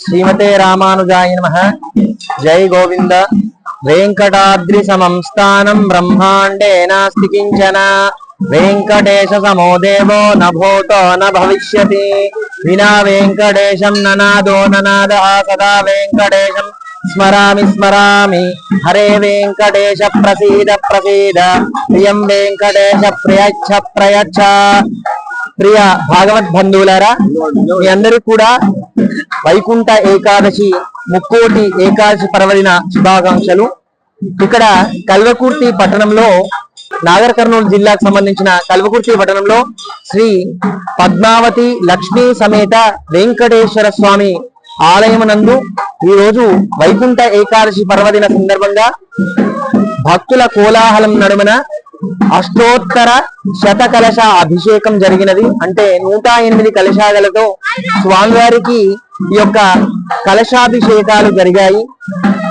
శ్రీమతే రామానుజాయ నమ. జై గోవింద. వెంకటాద్రి సమం స్థానం బ్రహ్మాండే నాస్తి కించన. వెంకటేశ సమో దేవో నభూతో భూతో న భవిష్యతి. వినా వెంకటేశం ననాదో ననాద. సదా వెంకటేశం స్మరామి స్మరామి. హరే వెంకటేశ ప్రసీద ప్రసీద. ప్రియం వెంకటేశ ప్రయచ్చ ప్రయచ్చ. ప్రియ భాగవత్ బంధువులారా మీ అందరూ కూడా వైకుంఠ ఏకాదశి ముక్కోటి ఏకాదశి పర్వదిన శుభాకాంక్షలు. ఇక్కడ కల్వకుర్తి పట్టణంలో నాగర్ కర్నూలు జిల్లాకు సంబంధించిన కల్వకుర్తి పట్టణంలో శ్రీ పద్మావతి లక్ష్మీ సమేత వెంకటేశ్వర స్వామి ఆలయమునందు ఈ రోజు వైకుంఠ ఏకాదశి పర్వదిన సందర్భంగా భక్తుల కోలాహలం నడుమన అష్టోత్తర శత కలశ అభిషేకం జరిగినది. అంటే నూట ఎనిమిది కలశాలతో స్వామివారికి ఈ యొక్క కలశాభిషేకాలు జరిగాయి.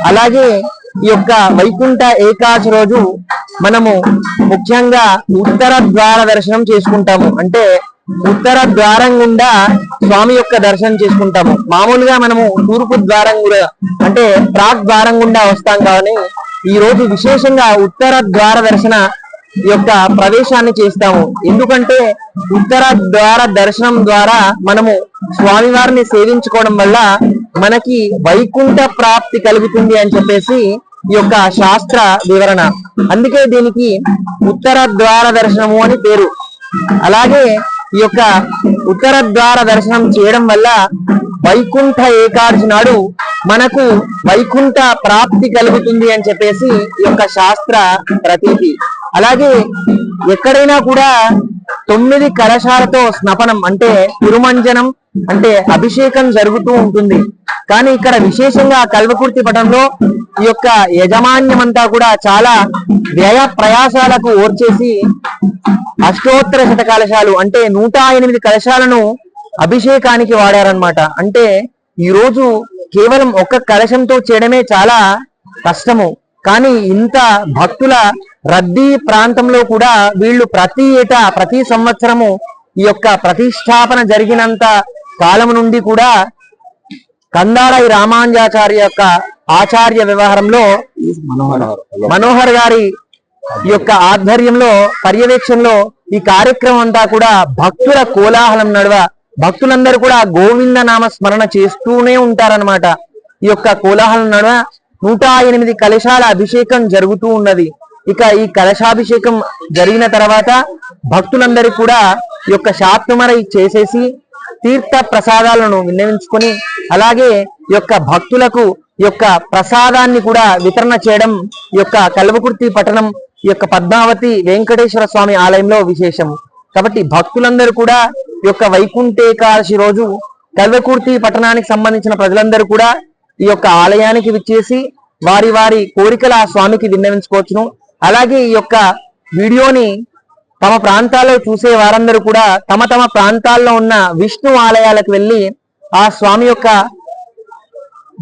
అలాగే ఈ యొక్క వైకుంఠ ఏకాదశి రోజు మనము ముఖ్యంగా ఉత్తర ద్వార దర్శనం చేసుకుంటాము. అంటే ఉత్తర ద్వారం గుండా స్వామి యొక్క దర్శనం చేసుకుంటాము. మామూలుగా మనము తూర్పు ద్వారం కూడా అంటే ప్రాక్ ద్వారం గుండా వస్తాం కానీ ఈ రోజు విశేషంగా ఉత్తర ద్వార దర్శన యొక్క ప్రవేశాన్ని చేస్తాము. ఎందుకంటే ఉత్తర ద్వార దర్శనం ద్వారా మనము స్వామివారిని సేవించుకోవడం వల్ల మనకి వైకుంఠ ప్రాప్తి కలుగుతుంది అని చెప్పేసి ఈ యొక్క శాస్త్ర వివరణ. అందుకే దీనికి ఉత్తర ద్వార దర్శనము అని పేరు. అలాగే ఈ యొక్క ఉత్తర ద్వార దర్శనం చేయడం వల్ల వైకుంఠ ఏకాదశి నాడు మనకు వైకుంఠ ప్రాప్తి కలుగుతుంది అని చెప్పేసి ఈ యొక్క శాస్త్ర ప్రతీతి. అలాగే ఎక్కడైనా కూడా తొమ్మిది కలశాలతో స్నపనం అంటే తిరుమంజనం అంటే అభిషేకం జరుగుతూ ఉంటుంది. కానీ ఇక్కడ విశేషంగా కల్వకుర్తి పటంలో ఈ యొక్క యజమాన్యం అంతా కూడా చాలా వ్యయ ప్రయాసాలకు ఓర్చేసి అష్టోత్తర శత కలశాలు అంటే నూట ఎనిమిది కలశాలను అభిషేకానికి వాడారనమాట అంటే ఈ రోజు కేవలం ఒక్క కలశంతో చేయడమే చాలా కష్టము. కానీ ఇంత భక్తుల రద్దీ ప్రాంతంలో కూడా వీళ్ళు ప్రతి ఏటా ప్రతి సంవత్సరము ఈ యొక్క ప్రతిష్టాపన జరిగినంత కాలం నుండి కూడా కందారాయి రామాంజాచార్య యొక్క ఆచార్య వ్యవహారంలో మనోహర్ గారి ఈ యొక్క ఆధ్వర్యంలో పర్యవేక్షణలో ఈ కార్యక్రమం అంతా కూడా భక్తుల కోలాహలం నడువ భక్తులందరూ కూడా గోవింద నామ స్మరణ చేస్తూనే ఉంటారన్నమాట. ఈ యొక్క కోలాహలం నడువ నూట ఎనిమిది కలశాల అభిషేకం జరుగుతూ ఉన్నది. ఇక ఈ కలశాభిషేకం జరిగిన తర్వాత భక్తులందరూ కూడా ఈ యొక్క శాప్తుమరై చేసేసి తీర్థ ప్రసాదాలను విన్నవించుకొని అలాగే ఈ యొక్క భక్తులకు ఈ యొక్క ప్రసాదాన్ని కూడా వితరణ చేయడం ఈ యొక్క కల్వకుర్తి పట్టణం ఈ యొక్క పద్మావతి వెంకటేశ్వర స్వామి ఆలయంలో విశేషం. కాబట్టి భక్తులందరూ కూడా యొక్క వైకుంఠేకాదశి రోజు కల్వకుర్తి పట్టణానికి సంబంధించిన ప్రజలందరూ కూడా ఈ యొక్క ఆలయానికి విచ్చేసి వారి వారి కోరికల ఆ స్వామికి విన్నవించుకోవచ్చును. అలాగే ఈ యొక్క వీడియోని తమ ప్రాంతాల్లో చూసే వారందరూ కూడా తమ తమ ప్రాంతాల్లో ఉన్న విష్ణు ఆలయాలకు వెళ్ళి ఆ స్వామి యొక్క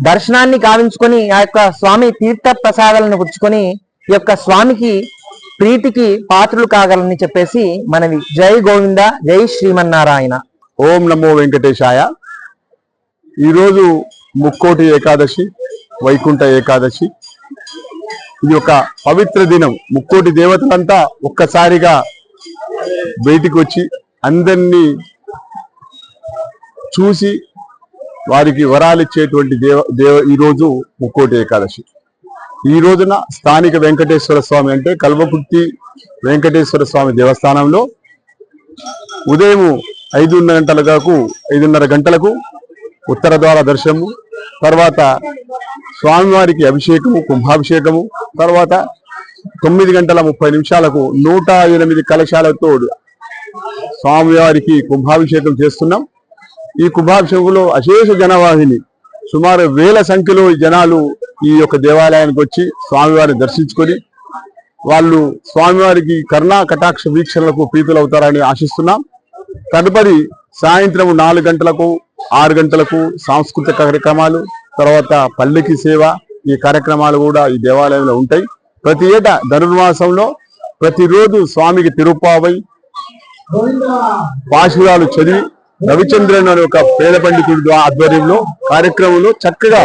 దర్శనాన్ని కావించుకొని ఆ యొక్క స్వామి తీర్థ ప్రసాదాలను పుచ్చుకొని ఈ యొక్క స్వామికి ప్రీతికి పాత్రులు కాగలని చెప్పేసి మనవి. జై గోవింద జై శ్రీమన్నారాయణ. ఓం నమో వెంకటేశాయ. ఈరోజు ముక్కోటి ఏకాదశి వైకుంఠ ఏకాదశి. ఇది ఒక పవిత్ర దినం. ముక్కోటి దేవతలంతా ఒక్కసారిగా బయటికి వచ్చి అందరినీ చూసి వారికి వరాలిచ్చేటువంటి దేవ దేవ ఈరోజు ముక్కోటి ఏకాదశి. ఈ రోజున స్థానిక వెంకటేశ్వర స్వామి అంటే కల్వకుర్తి వెంకటేశ్వర స్వామి దేవస్థానంలో ఉదయం ఐదున్నర గంటలకు ఐదున్నర గంటలకు ఉత్తర ద్వార దర్శనము తర్వాత స్వామివారికి అభిషేకము కుంభాభిషేకము తర్వాత తొమ్మిది గంటల ముప్పై నిమిషాలకు నూట ఎనిమిది కలశాలతో స్వామివారికి కుంభాభిషేకం చేస్తున్నాం. ఈ కుంభాభిషేకంలో అశేష జనవాహిని సుమారు వేల సంఖ్యలో జనాలు ఈ యొక్క దేవాలయానికి వచ్చి స్వామివారిని దర్శించుకొని వాళ్ళు స్వామివారికి కరుణా కటాక్ష వీక్షణలకు ప్రీతులవుతారని ఆశిస్తున్నాం. తదుపరి సాయంత్రం నాలుగు గంటలకు ఆరు గంటలకు సాంస్కృతిక కార్యక్రమాలు తర్వాత పల్లెకి సేవ ఈ కార్యక్రమాలు కూడా ఈ దేవాలయంలో ఉంటాయి. ప్రతి ఏటా ధనుర్మాసంలో ప్రతిరోజు స్వామికి తిరుపావై పాశురాలు చదివి రవిచంద్రన్ అనే ఒక పేద పండితుడి ఆధ్వర్యంలో కార్యక్రమంలో చక్కగా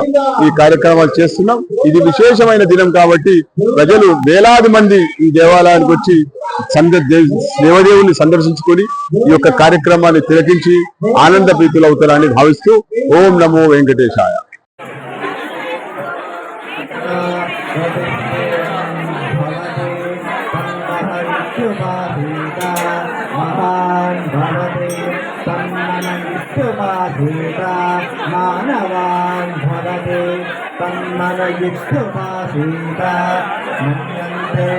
ఈ కార్యక్రమాలు చేస్తున్నాం. ఇది విశేషమైన దినం కాబట్టి ప్రజలు వేలాది మంది ఈ దేవాలయానికి వచ్చి దేవదేవుని సందర్శించుకొని ఈ యొక్క కార్యక్రమాన్ని తిలకించి ఆనంద ప్రీతులు అవుతారని భావిస్తూ ఓం నమో వెంకటేశాయ. तन्मनयुष्टुमासीता मानवान् भवति तन्मनयुष्टुमासीता मन्यन्ते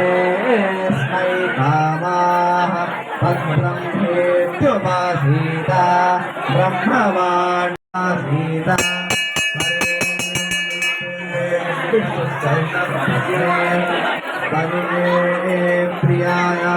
स्मै कामाः तद्ब्रह्मेत्युमासीता ब्रह्मवान् आसीता प्रियाया